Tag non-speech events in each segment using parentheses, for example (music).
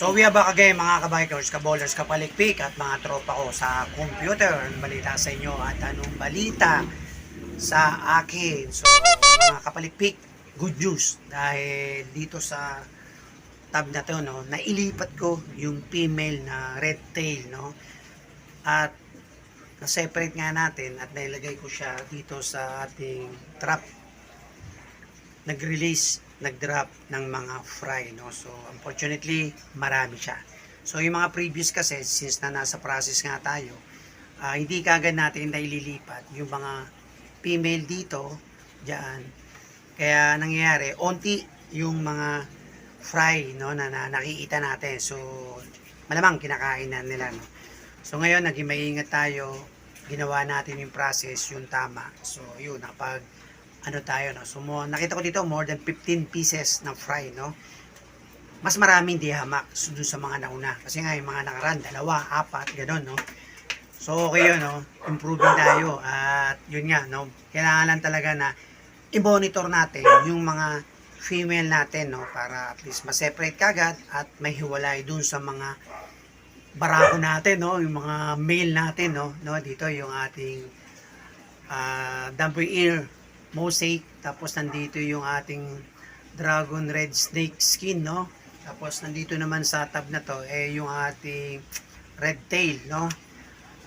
So we are back again mga kabikers, kabowlers, kapalikpik at mga tropa ko sa computer. Anong balita sa inyo at anong balita sa akin. So mga kapalikpik, good news dahil dito sa tab na to no, nailipat ko yung female na red tail no. At na-separate nga natin at nailagay ko siya dito sa ating trap nag-release, nag-drop ng mga fry, no? So, unfortunately, marami siya. So, yung mga previous kasi, since na nasa process nga tayo, ah, hindi kagad natin naililipat yung mga female dito, dyan. Kaya, nangyayari, onti yung mga fry, no, na, na nakikita natin. So, malamang kinakain na nila, no? So, ngayon, naging maingat tayo, ginawa natin yung process, yung tama. So, yun, napag ano tayo no. So mo, nakita ko dito more than 15 pieces ng fry no. Mas maraming di hamak so, dun sa mga nauna. Kasi nga yung mga nakaraan, dalawa, apat, gano'n no. So okay yun no. Improving tayo at yun nga no. Kailangan lang talaga na i-monitor natin yung mga female natin no para at least ma-separate kagad at may hiwalay dun sa mga barako natin no, yung mga male natin no, no dito yung ating ah dampoy ear mosaic tapos nandito yung ating dragon red snake skin no? Tapos nandito naman sa tab na to eh yung ating red tail no?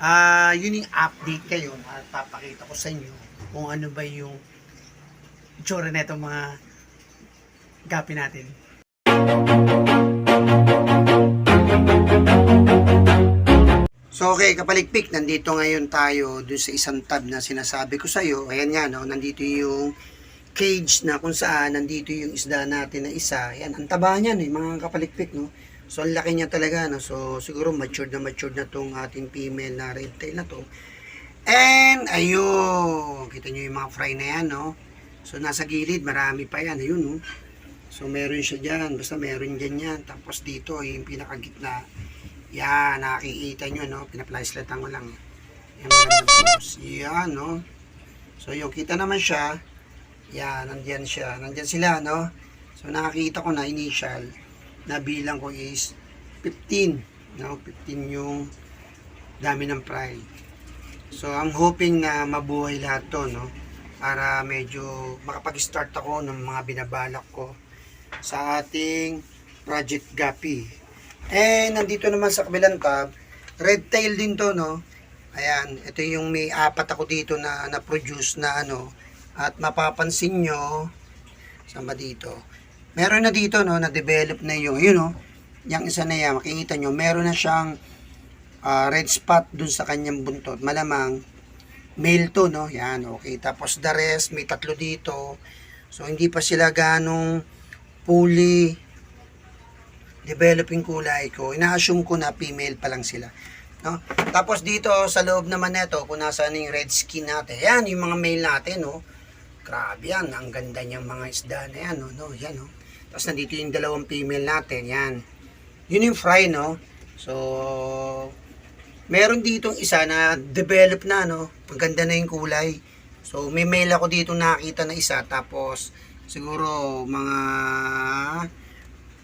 Ah yun yung update kayo at papakita ko sa inyo kung ano ba yung itsura na itong mga gapi natin So okay, kapaligpik, nandito ngayon tayo dun sa isang tab na sinasabi ko sa iyo. Ayan nga, no, nandito yung cage na kung saan nandito yung isda natin na isa. Ayan, ang taba niyan eh, mga kapaligpik, no. So ang laki niya talaga, no. So siguro matured na matured na tong ating female na red tail na to. And ayun, kita niyo yung mga fry na yan, no. So nasa gilid, marami pa yan, ayun, no. So meron siya diyan, basta meron diyan yan. Tapos dito yung pinakagitna yan, nakikita nyo, no? Pinaplasletan ko lang. Yan, magandang post. Yan, no? So, yung kita naman siya. Yan, nandyan siya. Nandyan sila, no? So, nakakita ko na initial na bilang ko is 15. No? 15 yung dami ng pride. So, ang hoping na mabuhay lahat to, no? Para medyo makapag-start ako ng mga binabalak ko sa ating Project Gapi. Eh, nandito naman sa kabilang tab, red tail din to, no? Ayan, ito yung may apat ako dito na na-produce na ano. At mapapansin nyo, saan dito? Meron na dito, no, na-develop na yung, yun, no? Yung isa na yan, makikita nyo, meron na siyang ah, red spot dun sa kanyang buntot. Malamang, male to, no? Yan, okay. Tapos the rest, may tatlo dito. So, hindi pa sila ganong fully developing kulay ko, ina-assume ko na female pa lang sila. No? Tapos dito sa loob naman nito, kung nasaan yung red skin natin, yan yung mga male natin, no. Grabe yan, ang ganda niyang mga isda na yan, no, no, yan, no. Tapos nandito yung dalawang female natin, yan. Yun yung fry, no. So, meron ditong isa na develop na, no. Ang ganda na yung kulay. So, may male ako dito nakita na isa, tapos siguro mga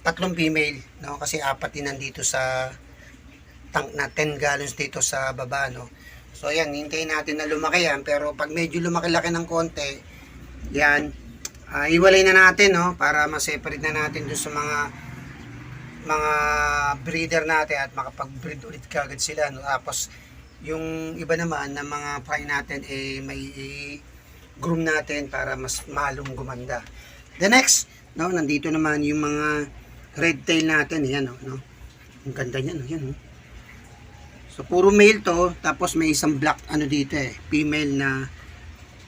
tatlong female, no? Kasi apat din nandito sa tank na 10 gallons dito sa baba, no? So, ayan, hintayin natin na lumaki yan. Pero pag medyo lumaki-laki ng konti, yan, ah, iwalay na natin, no? Para ma-separate na natin doon sa mga mga breeder natin at makapag-breed ulit kagad sila, no? Tapos, yung iba naman na mga fry natin, eh, may groom natin para mas malong gumanda. The next, no, nandito naman yung mga red tail natin, yan, no, no. Ang ganda niya, no, yan, no. So, puro male to, tapos may isang black, ano dito eh, female na,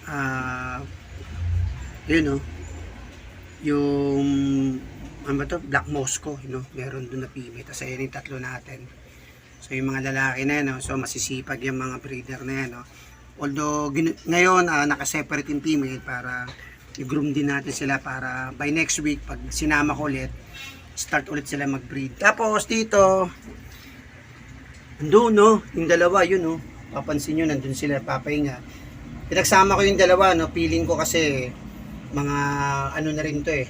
ah, yun, no. Yung, ano ba to, black Moscow, you know, meron doon na female, tapos ayan yung tatlo natin. So, yung mga lalaki na yan, no, so masisipag yung mga breeder na yan, no. Although, ngayon, ah, nakaseparate yung female para i-groom din natin sila para by next week, pag sinama ko ulit, start ulit sila mag-breed. Tapos dito, andun no, yung dalawa yun no, papansin nyo nandun sila papahinga. Pinagsama ko yung dalawa no, feeling ko kasi mga ano na rin to eh,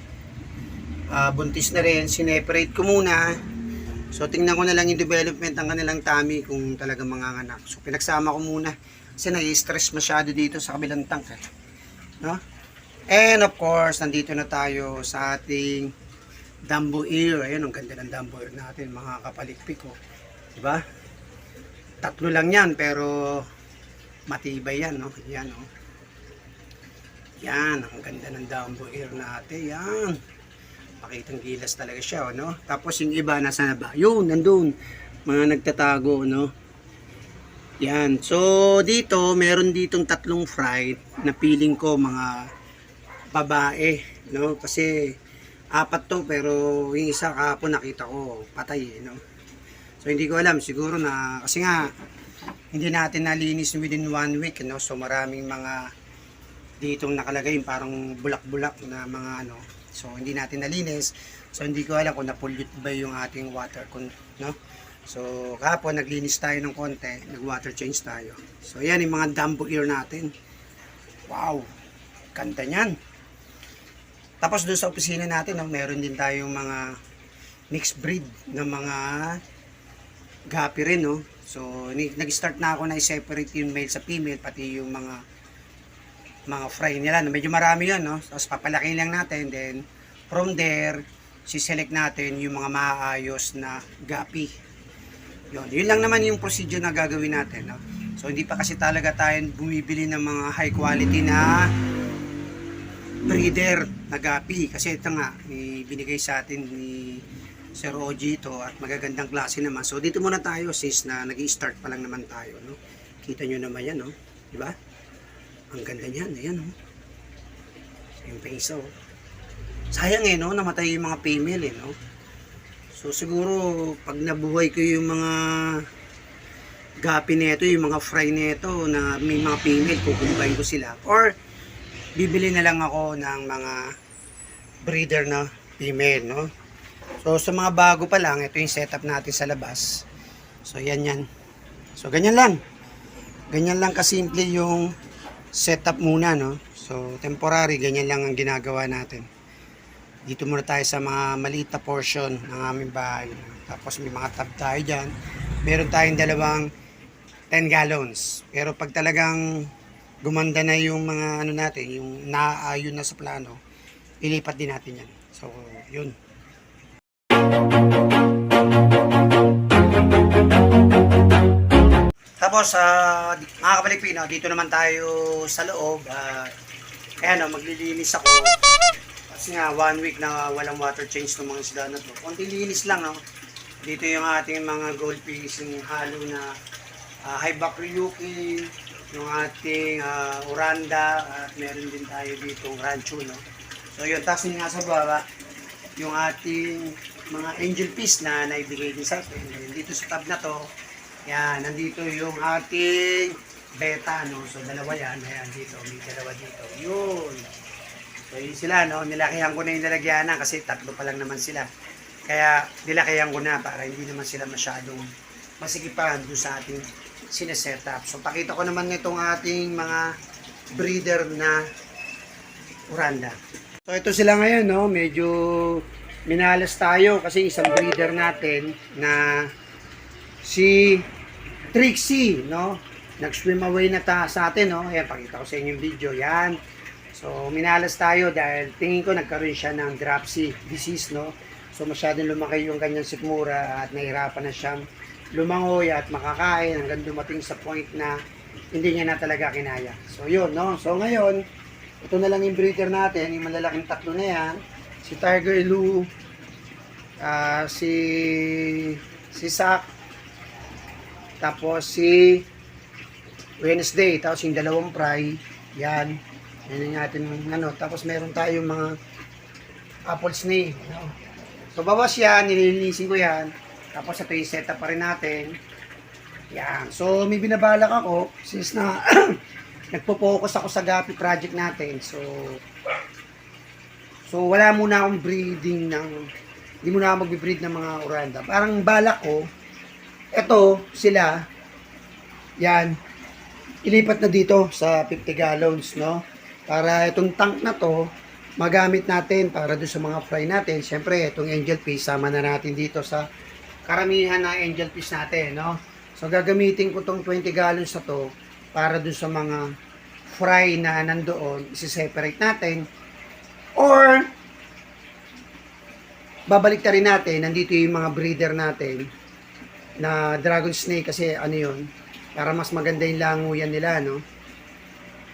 Ah, buntis na rin, sineparate ko muna So tingnan ko na lang yung development ng kanilang tummy kung talaga manganganak. So pinagsama ko muna kasi nai-stress masyado dito sa kabilang tank eh. No? And of course, nandito na tayo sa ating Dumbo ear. Ayun, ang ganda ng Dumbo ear natin, mga kapalikpik ko. Diba? Tatlo lang yan, pero matibay yan, no? Yan, no? Yan, ang ganda ng Dumbo ear natin. Yan. Pakitang gilas talaga siya, no? Tapos yung iba, nasa na ba? Yun, nandun. Mga nagtatago, no? Yan. So, dito, meron ditong tatlong fry na feeling ko mga babae, no? Kasi apat to pero yung isa kahapon nakita ko patay, eh, no? So hindi ko alam siguro na kasi nga hindi natin nalinis within one week, no? So maraming mga ditong nakalagay parang bulak-bulak na mga ano. So hindi natin nalinis. So hindi ko alam kung na-pollute ba yung ating water kun, no? So kahapon naglinis tayo ng konti, nag-water change tayo. So yan yung mga Dumbo ear natin. Wow. Ganda niyan. Tapos doon sa opisina natin, no, meron din tayong mga mixed breed ng mga gapi rin, no? So, nag-start na ako na i-separate yung male sa female, pati yung mga mga fry nila. No? Medyo marami yun, no? Tapos papalaki lang natin, then from there, siselect natin yung mga maayos na gapi. Yun, yun lang naman yung procedure na gagawin natin, no? So, hindi pa kasi talaga tayo bumibili ng mga high quality na breeder na kasi ito nga may binigay sa atin ni Sir Oji ito at magagandang klase naman so dito muna tayo since na nag start pa lang naman tayo no? kita nyo naman yan no? di ba? ang ganda niyan ayan no? yung oh. sayang eh no namatay yung mga female eh no so siguro pag nabuhay ko yung mga gapi nito yung mga fry nito na may mga female kukumbay ko sila or bibili na lang ako ng mga breeder na female, no? So, sa mga bago pa lang, ito yung setup natin sa labas. So, yan yan. So, ganyan lang. Ganyan lang kasimple yung setup muna, no? So, temporary, ganyan lang ang ginagawa natin. Dito muna tayo sa mga maliit na portion ng aming bahay. Tapos may mga tab tayo dyan. Meron tayong dalawang 10 gallons. Pero pag talagang gumanda na yung mga ano natin, yung naaayon na sa plano, ilipat din natin yan. So, yun. Tapos, uh, mga kapalikpino, dito naman tayo sa loob. Uh, ayan o, maglilinis ako. Kasi nga, one week na walang water change ng mga isda na to. Konti linis lang, no? Dito yung ating mga goldfish, yung halo na uh, high bakryuki, yung ating ah, uranda, at meron din tayo dito rancho, no? So yun, tapos nga sa baba, yung ating mga angel fish na naibigay din sa atin. Dito sa tab na to, yan, nandito yung ating beta, no? So dalawa yan, ayan dito, may dalawa dito. Yun. So yun sila, no? Nilakihan ko na yung lalagyanan kasi tatlo pa lang naman sila. Kaya nilakihan ko na para hindi naman sila masyadong masikipan doon sa ating sineset up. So pakita ko naman nitong ating mga breeder na uranda. So ito sila ngayon, no? Medyo minalas tayo kasi isang breeder natin na si Trixie, no? Nag-swim away na ta sa atin, no? Ayan, pakita ko sa inyo yung video. Yan. So, minalas tayo dahil tingin ko nagkaroon siya ng dropsy disease, no? So, masyadong lumaki yung kanyang sikmura at nahirapan na siyang lumangoy at makakain hanggang dumating sa point na hindi niya na talaga kinaya. So, yun, no? So, ngayon, ito na lang yung breeder natin, yung malalaking tatlo na yan. Si Tiger Lou, ah, si si Sak, tapos si Wednesday, tapos yung dalawang fry, yan. Yan yung ating ano. Tapos meron tayong mga apple snake. No? So bawas yan, nililinisin ko yan. Tapos ito yung setup pa rin natin. Yan. So may binabalak ako since na (clears throat) nagpo-focus ako sa Gapi project natin. So So wala muna akong breeding ng hindi muna ako magbe-breed ng mga oranda. Parang balak ko eto sila yan ilipat na dito sa 50 gallons no para itong tank na to magamit natin para doon sa mga fry natin syempre itong angel fish sama na natin dito sa karamihan na angel fish natin, no? So gagamitin ko tong 20 gallons na to para dun sa mga fry na nandoon, isi-separate natin. Or babalik rin natin, nandito yung mga breeder natin na dragon snake kasi ano yun, para mas maganda yung languyan nila, no?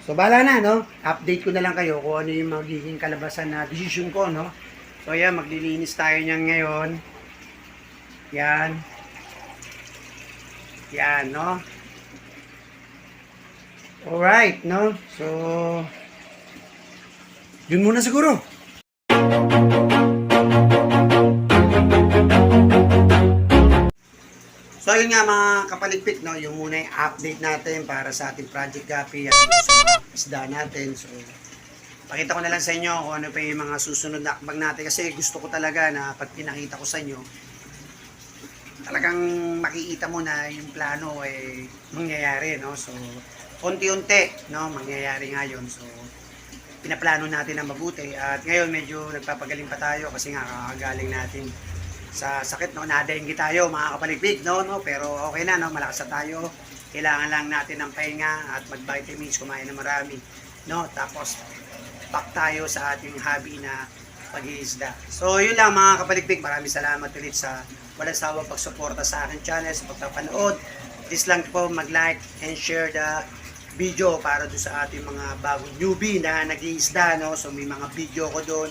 So, bala na, no? Update ko na lang kayo kung ano yung magiging kalabasan na decision ko, no? So, yan, maglilinis tayo niyan ngayon. Yan. Yan, no? Alright, no? So, yun muna siguro. So yun nga mga kapaligpit, no, yung muna yung update natin para sa ating Project Gapi at sa isda natin. So, pakita ko na lang sa inyo kung ano pa yung mga susunod na akbag natin kasi gusto ko talaga na pag pinakita ko sa inyo, talagang makikita mo na yung plano eh mangyayari, no? So, unti-unti, no, mangyayari nga yun. So, pinaplano natin na mabuti. At ngayon medyo nagpapagaling pa tayo kasi nga kakagaling natin sa sakit no? Nadenggi tayo mga kapaligpig no? No? Pero okay na no? Malakas na tayo. Kailangan lang natin ng pahinga at mag vitamins kumain na marami no? Tapos back tayo sa ating hobby na pag-iisda. So yun lang mga kapaligpig maraming salamat ulit sa walang sawa pagsuporta sa aking channel sa pagpapanood please lang po mag-like and share the video para do sa ating mga bagong newbie na nag-iisda no so may mga video ko doon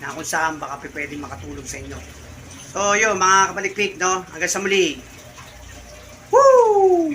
na kung saan baka pwedeng makatulong sa inyo So, yun, mga kapalikpik, no? Hanggang sa muli. Woo!